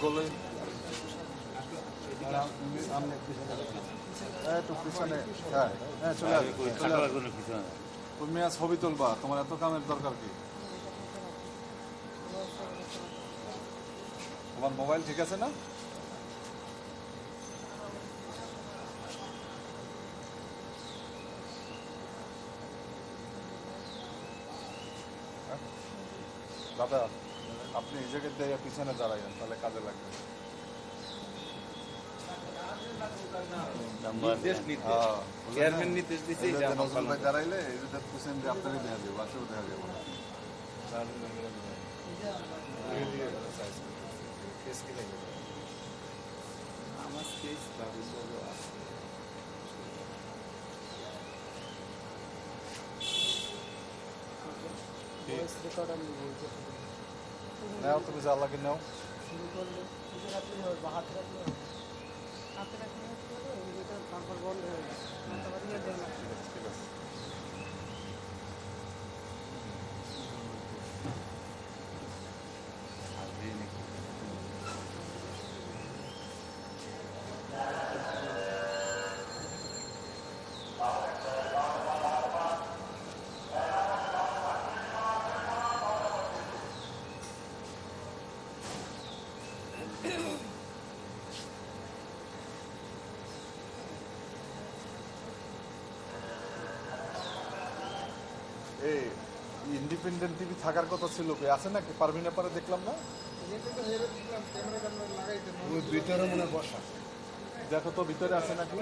গোলে। সামনে পিছনে। হ্যাঁ, হ্যাঁ চলে আসবে চলে আসবে তুমি আজ ছবি তুলবা তোমার এত কামের দরকার কি? তোমার মোবাইল ঠিক আছে না? হ্যাঁ? দাদা। আপনি এই জায়গায় দিয়ে পিছনে দাঁড়াইবেন তাহলে কাজে লাগবে। হ্যাঁ, আমার যাবে বাসেও দেখা যাবে না আমার স্কেচ ভবিষ্যৎ আছে নাও তুমি যা লাগে নাও তারপর বন্ধ হয়ে যায় তারপর ইয়ে দেয় না ঠিক আছে ঠিক আছে এই ইন্ডিপেন্ডেন্ট টিভি থাকার কথা ছিল কি? আছে নাকি? পারভিনা পারে দেখলাম না? ভিতরে মনে বসা। দেখো তো ভিতরে আছে নাকি?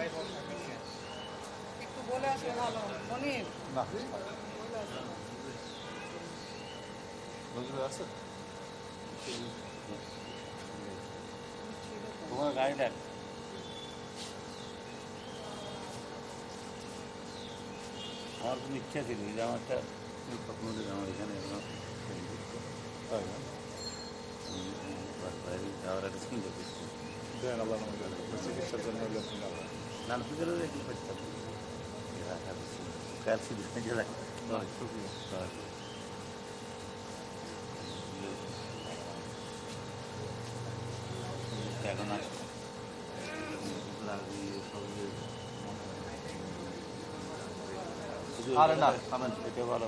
একটু বলে আসলে ভালো। না। আছে? তোমার গাড়িটা আমার খুব ইচ্ছা ছিল যে আমার একটা স্বপ্ন ছিল আমার এখানে এরকম আর না, থামেন। এটা ভালো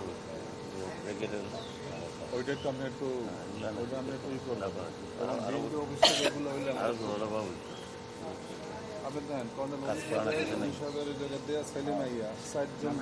ওইটা একটু আমি একটু ওইটা আমি একটু ই করব আরো- ভালো পাবো আপনি কর্নেল। হিসাবের জায়গা দেওয়া ছেলে মাইয়া ষাট জন